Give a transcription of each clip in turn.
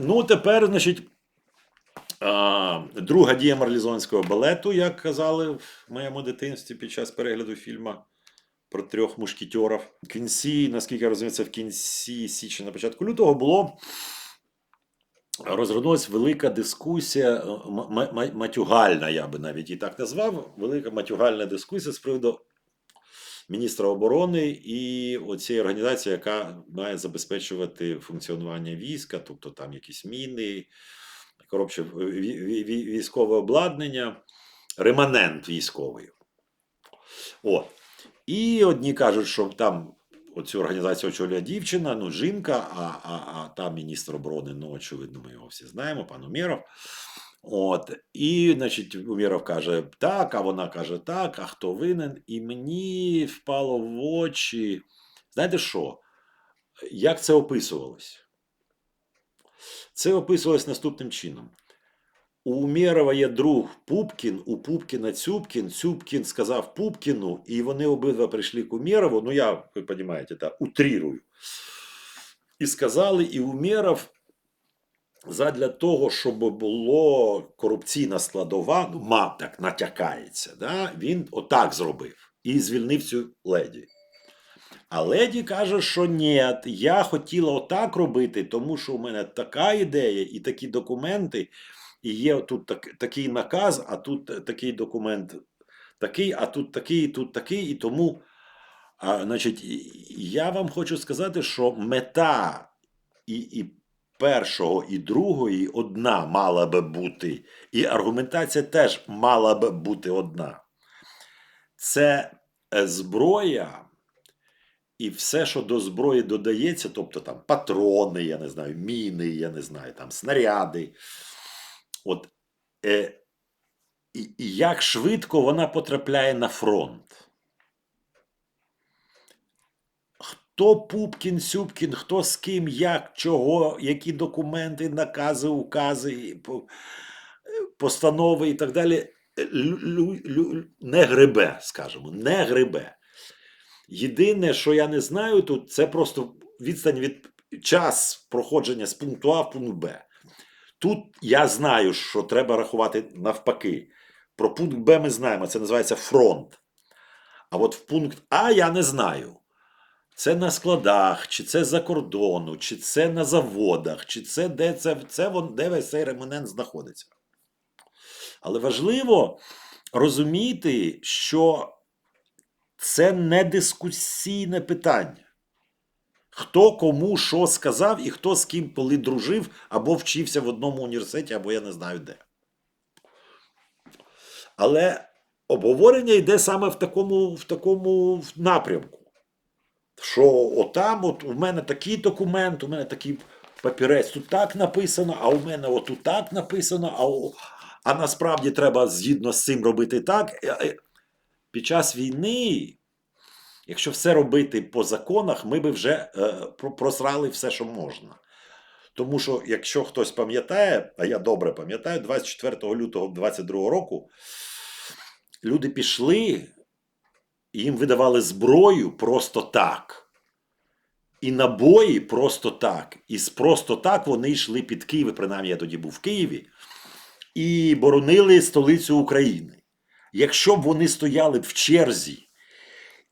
Ну, тепер, значить, друга дія марлізонського балету, як казали в моєму дитинстві під час перегляду фільму про трьох мушкетерів. В кінці, наскільки я розумію, це в кінці січня, на початку лютого було. Розгорнулася велика дискусія, матюгальна, я би навіть і так назвав. Велика матюгальна дискусія з приводу міністра оборони і оцієї організації, яка має забезпечувати функціонування війська, тобто там якісь міни, коротше, ві- ві- ві- військове обладнання, реманент військовий. О. І одні кажуть, що там оцю організацію очолює дівчина, ну, жінка, а, а, а там міністр оборони, ну, очевидно, ми його всі знаємо, пан Умєров. От, і, значить, Умєров каже так, а вона каже так, а хто винен? І мені впало в очі. Знаєте що? Як це описувалось? Це описувалось наступним чином. У Умєрова є друг Пупкін, у Пупкіна Цюпкін, Цюпкін сказав Пупкіну, і вони обидва прийшли к Умєрову, ну я, ви розумієте, утрірую. І сказали, і Умєров задля того, щоб було корупційна складова, ну, мав так натякається, да? він отак зробив і звільнив цю леді. А леді каже, що ні, я хотіла отак робити, тому що у мене така ідея і такі документи, і є тут так, такий наказ, а тут такий документ такий, а тут такий, тут такий, і тому. А, значить, я вам хочу сказати, що мета і, і першого, і другої одна мала би бути, і аргументація теж мала би бути одна. Це е, зброя. І все, що до зброї додається, тобто там патрони, я не знаю, міни, я не знаю, там снаряди. От, е, і, як швидко вона потрапляє на фронт. Хто Пупкін, Сюпкін, хто з ким, як, чого, які документи, накази, укази, постанови і так далі, не грибе, скажімо, не грибе. Єдине, що я не знаю тут, це просто відстань від час проходження з пункту А в пункт Б. Тут я знаю, що треба рахувати навпаки. Про пункт Б ми знаємо, це називається фронт. А от в пункт А я не знаю. Це на складах, чи це за кордону, чи це на заводах, чи це де це, це вон, де весь цей ремонент знаходиться. Але важливо розуміти, що це не дискусійне питання. Хто кому що сказав і хто з ким коли дружив або вчився в одному університеті, або я не знаю де. Але обговорення йде саме в такому, в такому напрямку. Що отам, от у мене такий документ, у мене такий папірець, тут так написано, а у мене отут так написано, а, а насправді треба згідно з цим робити так. Е, е, Під час війни, якщо все робити по законах, ми би вже е, просрали все, що можна. Тому що, якщо хтось пам'ятає, а я добре пам'ятаю, 24 лютого 22 року люди пішли, і їм видавали зброю просто так. І набої просто так. І просто так вони йшли під Київ, принаймні я тоді був в Києві, і боронили столицю України. Якщо б вони стояли б в черзі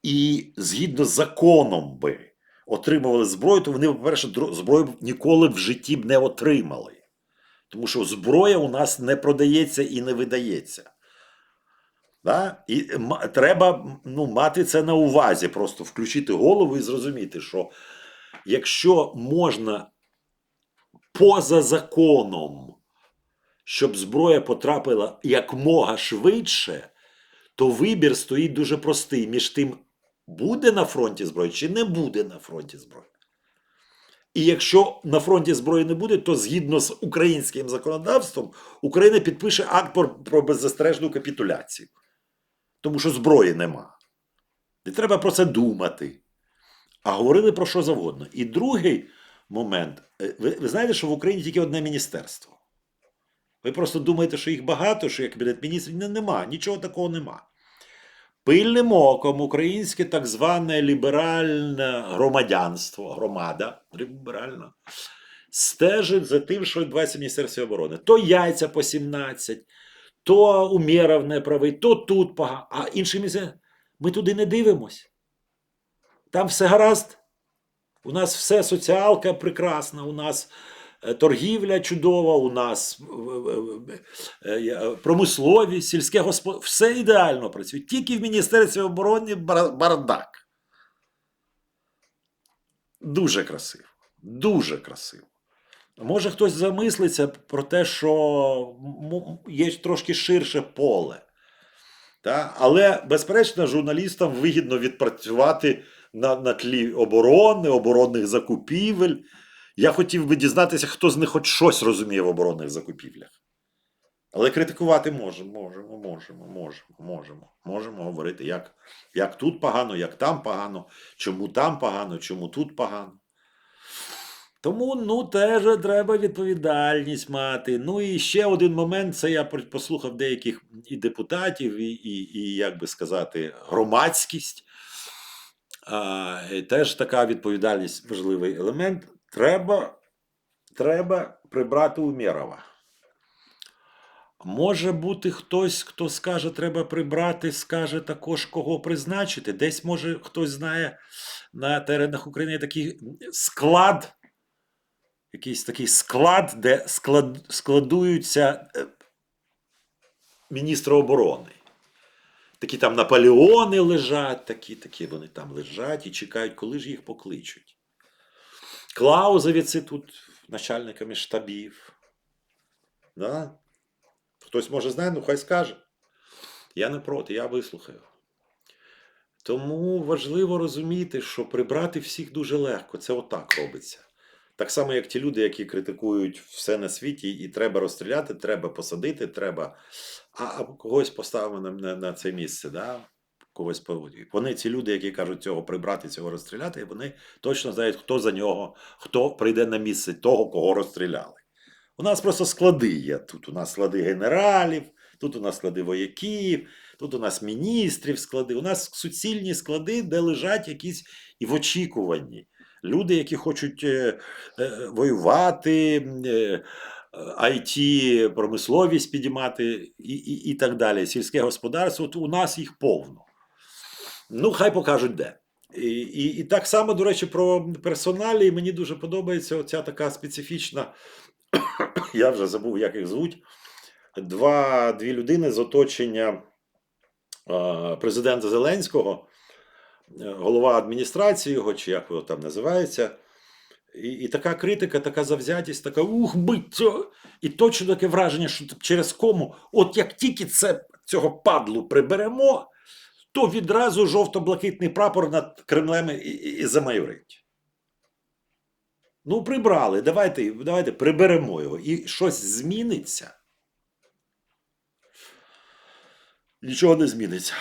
і згідно з законом би отримували зброю, то вони, по-перше, зброю б ніколи в житті б не отримали. Тому що зброя у нас не продається і не видається. Да? І треба ну, мати це на увазі, просто включити голову і зрозуміти, що якщо можна поза законом, щоб зброя потрапила якмога швидше, то вибір стоїть дуже простий між тим, буде на фронті зброя чи не буде на фронті зброя. І якщо на фронті зброї не буде, то згідно з українським законодавством Україна підпише акт про беззастережну капітуляцію. Тому що зброї нема. Не треба про це думати. А говорили про що завгодно. І другий момент. Е, Ви, ви знаєте, що в Україні тільки одне міністерство. Ви просто думаєте, що їх багато, що є кабінет міністрів. Не, нема, нічого такого нема. Пильним оком українське так зване ліберальне громадянство, громада, ліберальна, стежить за тим, що відбувається в Міністерстві оборони. То яйця по 17, то Умєров не правий, то тут погано. А інші місця ми туди не дивимось. Там все гаразд. У нас все соціалка прекрасна, у нас е, торгівля чудова, у нас е, е, промисловість, сільське господарство, все ідеально працює. Тільки в Міністерстві оборони бар- бардак. Дуже красиво. Дуже красиво. Може, хтось замислиться про те, що є трошки ширше поле. Та? Але, безперечно, журналістам вигідно відпрацювати на, на тлі оборони, оборонних закупівель. Я хотів би дізнатися, хто з них хоч щось розуміє в оборонних закупівлях. Але критикувати можемо, можемо, можемо, можемо, можемо. Можемо говорити, як, як тут погано, як там погано, чому там погано, чому тут погано. Тому ну, теж треба відповідальність мати. Ну і ще один момент: це я послухав деяких і депутатів, і, і, і як би сказати, громадськість. А, і теж така відповідальність важливий елемент. Треба, треба прибрати Умєрова. Може бути хтось, хто скаже, треба прибрати, скаже також, кого призначити. Десь, може, хтось знає на теренах України такий склад, якийсь такий склад, де склад, складуються е, міністри оборони. Такі там Наполеони лежать, такі, такі вони там лежать і чекають, коли ж їх покличуть. Клаузевіці тут начальниками штабів. Да? Хтось може знає, ну хай скаже. Я не проти, я вислухаю. Тому важливо розуміти, що прибрати всіх дуже легко. Це отак робиться. Так само, як ті люди, які критикують все на світі, і треба розстріляти, треба посадити, треба. А, а когось поставимо на, на, на це місце. Да? Когось Вони, ці люди, які кажуть цього прибрати, цього розстріляти, вони точно знають, хто за нього, хто прийде на місце того, кого розстріляли. У нас просто склади є. Тут у нас склади генералів, тут у нас склади вояків, тут у нас міністрів склади. У нас суцільні склади, де лежать якісь і в очікуванні. Люди, які хочуть е, е, воювати, е, IT, промисловість підіймати і, і, і так далі. Сільське господарство, от у нас їх повно. Ну, хай покажуть де. І, і, і так само, до речі, про персоналі. Мені дуже подобається оця така специфічна, я вже забув, як їх звуть. Два, дві людини з оточення е, президента Зеленського, е, голова адміністрації його, чи як його там називається. І, і така критика, така завзятість, така ух, бить. І точно таке враження, що через кому, от як тільки це цього падлу приберемо, то відразу жовто-блакитний прапор над Кремлем і, і, і замайорить. Ну, прибрали, давайте, давайте приберемо його. І щось зміниться. Нічого не зміниться.